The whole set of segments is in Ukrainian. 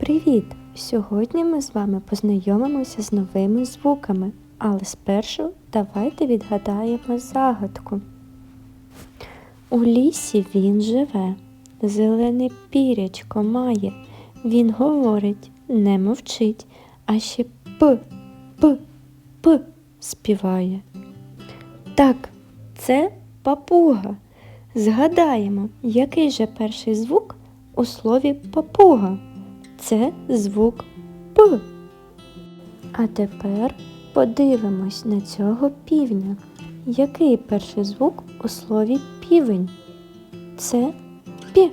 Привіт! Сьогодні ми з вами познайомимося з новими звуками, але спершу давайте відгадаємо загадку. У лісі він живе, зелене пірячко має. Він говорить, не мовчить, а ще п, п, п співає. Так, це папуга. Згадаємо, який же перший звук у слові папуга. Це звук П. А тепер подивимось на цього півня. Який перший звук у слові півень? Це П.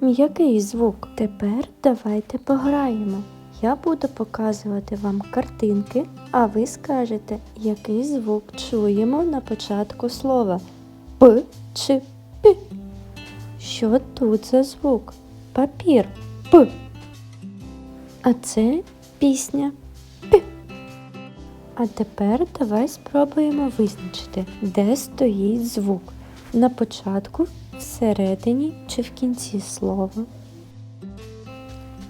М'який звук. Тепер давайте пограємо. Я буду показувати вам картинки, а ви скажете, який звук чуємо на початку слова П чи П. Що тут за звук? Папір П. А це пісня П. А тепер давай спробуємо визначити, де стоїть звук. На початку, всередині чи в кінці слова.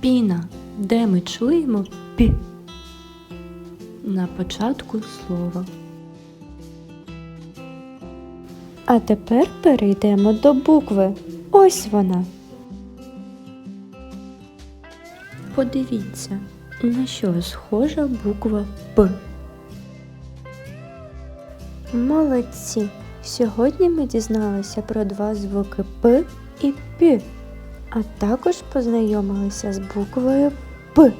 Піна. Де ми чуємо П? На початку слова. А тепер перейдемо до букви. Ось вона. Подивіться, на що схожа буква П. Молодці! Сьогодні ми дізналися про два звуки П і П, а також познайомилися з буквою П.